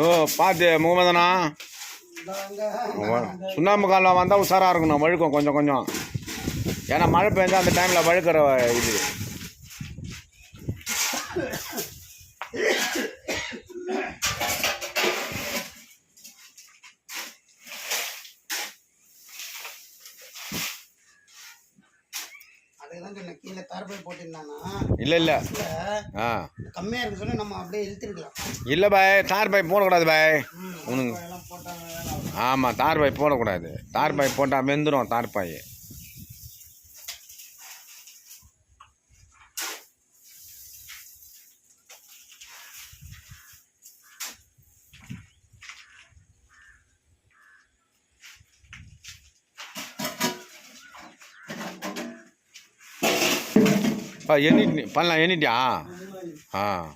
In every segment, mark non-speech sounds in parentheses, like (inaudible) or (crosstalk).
ஓ பார்த்து முகமதனா? சுண்ணாம்பு காலம் வந்தால் உஷாராக இருக்கணும் வழுக்கும் கொஞ்சம் கொஞ்சம். ஏன்னா மழை பெஞ்சா அந்த டைமில் வழுக்கிற இது. கீழே தார்பாய் போட்டிருந்தானா? இல்லை இல்லை. ஆ. கம்மியா இருக்கு சொல்லி நம்ம அப்படியே இழுத்துருக்கலாம். இல்லை பாய் தார் போடக்கூடாது பாய். உனக்கு. ஆமாம் தார் போடக்கூடாது. தார் பாய் போட்டால் வெந்துடும் தார் பாய். பா பண்ணலாம் எண்ணிட்டியா? ஆ.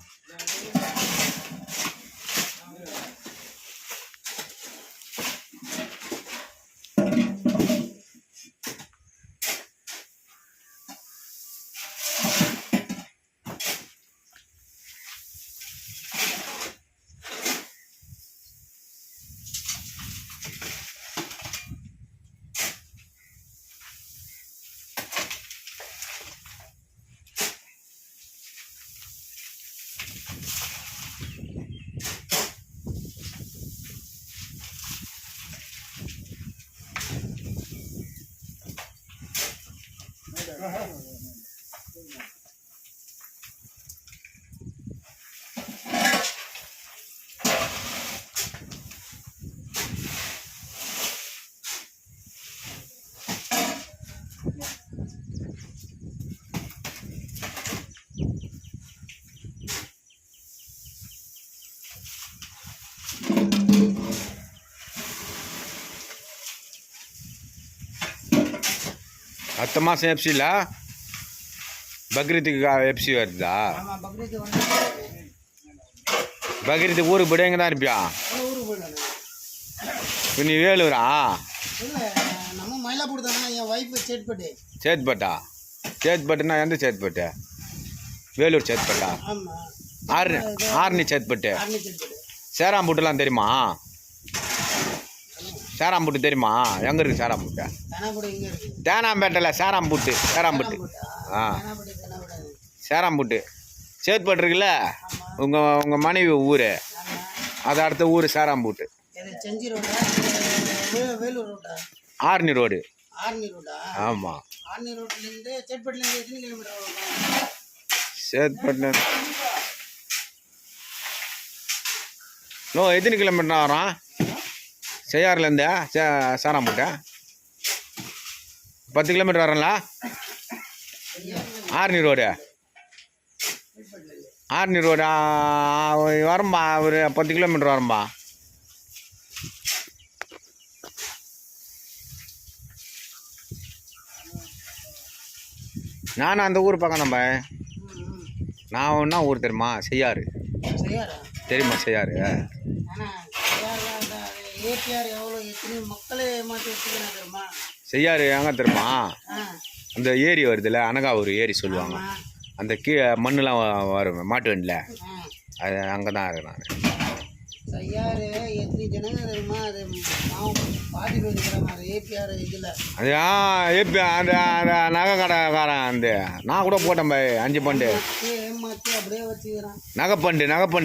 Go (laughs) ahead. அடுத்த மாதம் எஃப்சியில் பக்ரீத்துக்கு எஃப்சி வருதா பக்ரீத்துக்கு ஊருக்கு போய்ட்டு எங்கே தான் இருப்பியா இப்போ நீ வேலூரா நம்ம மயிலாப்பூர் தானே என் ஒய்ஃபு சேட்பட்டு சேத்பட்டா சேத்பட்டுனா எந்த சேத்பட்டு வேலூர் சேத்பட்டா ஆர்னி ஆர்னி சேத்பட்டு சேராம்புட்டுலாம் தெரியுமா சேராம்புட்டு தெரியுமா? எங்கே இருக்குது சேராம்புட்டு? தேனாம்பேட்டையில் சேராம்புட்டு சேராம்புட்டு. ஆ. சேராம்புட்டு. சேத்பட்டு இருக்குல்ல? உங்கள் உங்கள் மனைவி ஊர். அது அடுத்த ஊர் சேராம்புட்டு. ஆர்னி ரோடு? ஆமாம் சேத்பட்டு நோ எத்தனை கிலோமீட்டர் வரும்? செய்யாறுலேருந்து சே சேராம்புட்டை பத்து கிலோமீட்டர் வரல ஆர்னி ரோடு. ஆர்னி ரோடு வரும்பா ஒரு பத்து கிலோமீட்டர் வரும்பா. நானும் அந்த ஊர் பக்கம் தான் ம், ம். நான் ஒன்றா ஊர் தெரியுமா? செய்யாறு. செய்யாரா தெரியுமா செய்யாறு? ஏபிஆர் எவ்வளோ எத்தனை மக்களை ஏமாற்றி வச்சுக்கிறேன் தெரியுமா? செய்யாறு எங்கே தெரியுமா? அந்த ஏரி வருதுல்ல அனகாவூர் ஏரி சொல்லுவாங்க. அந்த கீழே மண்ணுலாம் வரும் மாட்டு வண்டியில். அது அங்கே தான் எத்தனை ஜனங்க தெரியுமா? அது பாதி ஏபிஆர் இதில். ஆ ஏப்பி அந்த அந்த நகை கடைக்காரன் அந்த நான் கூட போட்டேன் பாய் அஞ்சு பண்டு. ஏமாற்றி அப்படியே வச்சுக்கிறான்.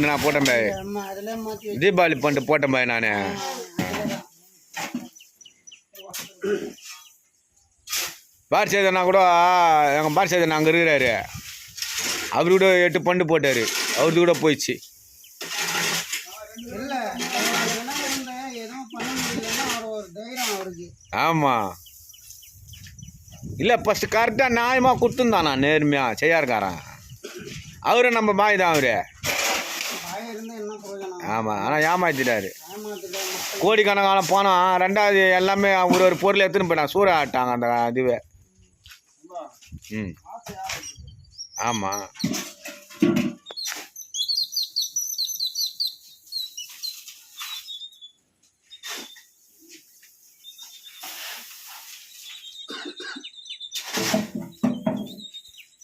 நான் போட்டேன் பாய். அதில் தீபாவளி பண்டு போட்டேன் பாய் நான். பார் சேதனா கூட எங்கள் பார் சேதன் அங்கே இருக்கிறாரு. அவரு கூட எட்டு பண்டு போட்டார். அவருக்கு கூட போயிடுச்சு. ஆமாம் இல்லை ஃபஸ்ட்டு கரெக்டாக நியாயமாக கொடுத்துருந்தானா நேர்மையாக செய்யாருக்காரன் அவரு நம்ம பாய் தான் அவரு. ஆமாம் ஆனால் ஏமாத்திட்டாரு. கோடிக்கணக்கான போனோம் ரெண்டாவது எல்லாமே ஒரு ஒரு பொருள் எடுத்துன்னு போயிட்டான் சூற ஆட்டாங்க அந்த இதுவே. ம். ஆமாம்